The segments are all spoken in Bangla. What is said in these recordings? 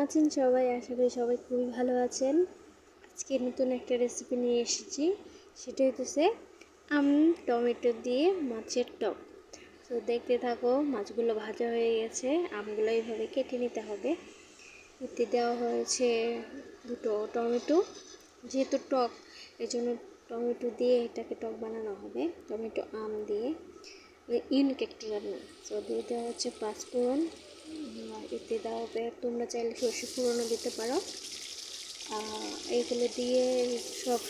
আছেন সবাই? আশা করি সবাই খুবই ভালো আছেন। আজকে নতুন একটা রেসিপি নিয়ে এসেছি। সেটা হচ্ছে আম, টমেটো দিয়ে মাছের টক। তো দেখতে থাকো, মাছগুলো ভাজা হয়ে গেছে। আমগুলো এইভাবে কেটে নিতে হবে। এতে দেওয়া হয়েছে দুটো টমেটো। যেহেতু টক এই জন্য টমেটো দিয়ে এটাকে টক বানানো হবে। টমেটো আম দিয়ে। ইউনিক একটি রান্না। তো দিয়ে দেওয়া হচ্ছে পাঁচফোড়ন। আর এতে দেওয়া হবে তোমরা চাইলে সর্ষে ফোড়নও দিতে পারো। এইগুলো দিয়ে সব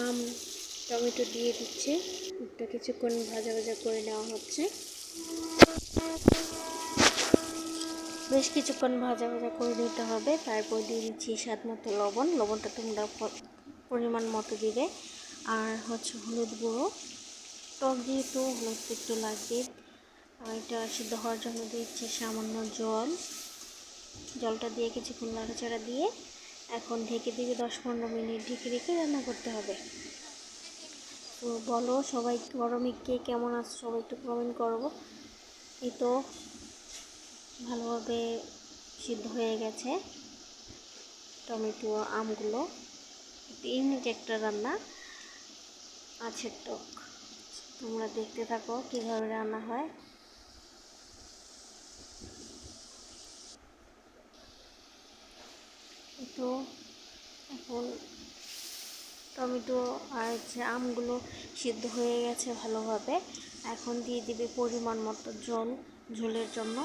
আম, টমেটো দিয়ে দিচ্ছে। একটা কিছুক্ষণ ভাজা ভাজা করে নেওয়া হচ্ছে। বেশ কিছুক্ষণ ভাজা ভাজা করে নিতে হবে। তারপর দিয়ে দিচ্ছি স্বাদ মতো লবণ। লবণটা তোমরা পরিমাণ মতো দিবে। আর হচ্ছে হলুদ গুঁড়ো। টক যেহেতু হলুদ একটু লাগবে এটা সিদ্ধ হওয়ার জন্য দিচ্ছি সামান্য জল। জলটা দিয়ে কিছুক্ষণ নাড়াচাড়া দিয়ে এখন ঢেকে দিবে দশ পনেরো মিনিট। ঢেকে রেখে রান্না করতে হবে। তো বলো সবাই গরমে কে কেমন আছে সবাই একটু কমেন্ট করব এই তো ভালোভাবে সিদ্ধ হয়ে গেছে টমেটো, আমগুলো। ইউনিক একটা রান্না আছে টক। তোমরা দেখতে থাকো কীভাবে রান্না হয়। তো এখন টমেটো আর যে আমগুলো সিদ্ধ হয়ে গেছে ভালোভাবে। এখন দিয়ে দিবে পরিমাণ মতো জল, ঝোলের জন্য।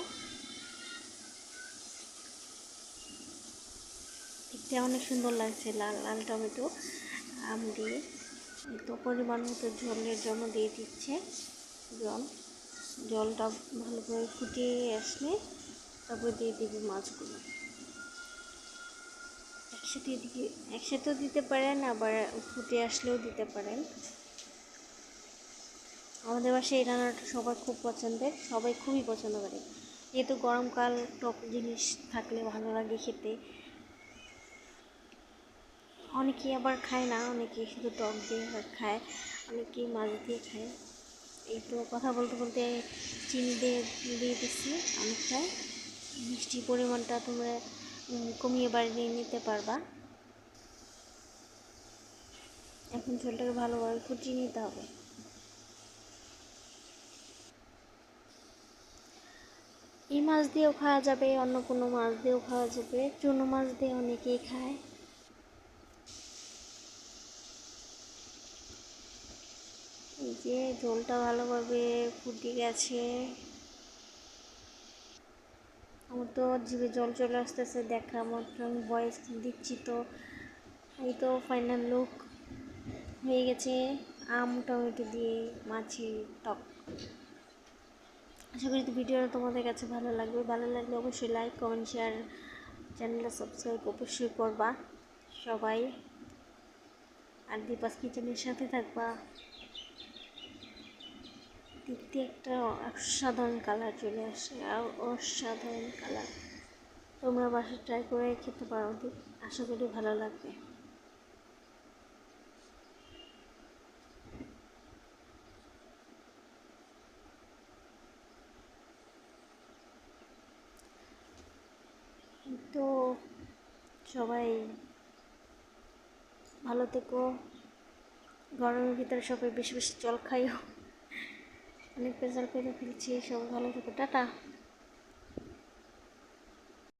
দেখতে অনেক সুন্দর লাগছে লাল লাল টমেটো, আম দিয়ে। তো পরিমাণ মতো ঝোলের জন্য দিয়ে দিচ্ছে জল। জলটা ভালো করে ফুটিয়ে আসলে তারপর দিয়ে দিবি মাছগুলো। একসাথে দিয়ে একসাথেও দিতে পারেন, আবার ফুটে আসলেও দিতে পারেন। আমাদের বাসায় এই রান্নাটা সবাই খুব পছন্দের, সবাই খুবই পছন্দ করে। যেহেতু গরমকাল, টক জিনিস থাকলে ভালো লাগে খেতে। অনেকেই আবার খায় না, অনেকে শুধু টক দিয়ে খায় অনেকেই মাছ দিয়ে খায়। এই তো কথা বলতে বলতে চিনি দিয়ে দিয়ে দিচ্ছি অনেকটাই মিষ্টির পরিমাণটা তোমরা কমিয়ে বাড়িয়ে নিতে পারবা। এখন ঝোলটাকে ভালোভাবে ফুটিয়ে নিতে হবে। এই মাছ দিয়েও খাওয়া যাবে, অন্য কোনো মাছ দিয়েও খাওয়া যাবে, চুনো মাছ দিয়ে অনেকেই খায়। এই যে ঝোলটা ভালোভাবে ফুটে গেছে। আমার তো জিভে জল চলে আসতেছে, দেখা মাত্র আমি ভয়েস দিচ্ছি তো। এই তো ফাইনাল লুক হয়ে গেছে আম, টমেটো দিয়ে মাছের টক। আশা করি ভিডিওটা তোমাদের কাছে ভালো লাগবে। ভালো লাগলে অবশ্যই লাইক কমেন্ট শেয়ার চ্যানেলটা সাবস্ক্রাইব অবশ্যই করবা। সবাই আর দীপাস কিচেনের সাথে থাকবা। দেখতে একটা অসাধারণ কালার চলে আসে, আর অসাধারণ কালার তোমরা বাসা ট্রাই করে খেতে পারো আশা করি ভালো লাগবে। তো সবাই ভালো থেকো। গরমের ভিতরে সবাই বেশি বেশি জল খাইও। অনেক প্রেসার করে ফেলছি সব ভালো থাকো টাটা।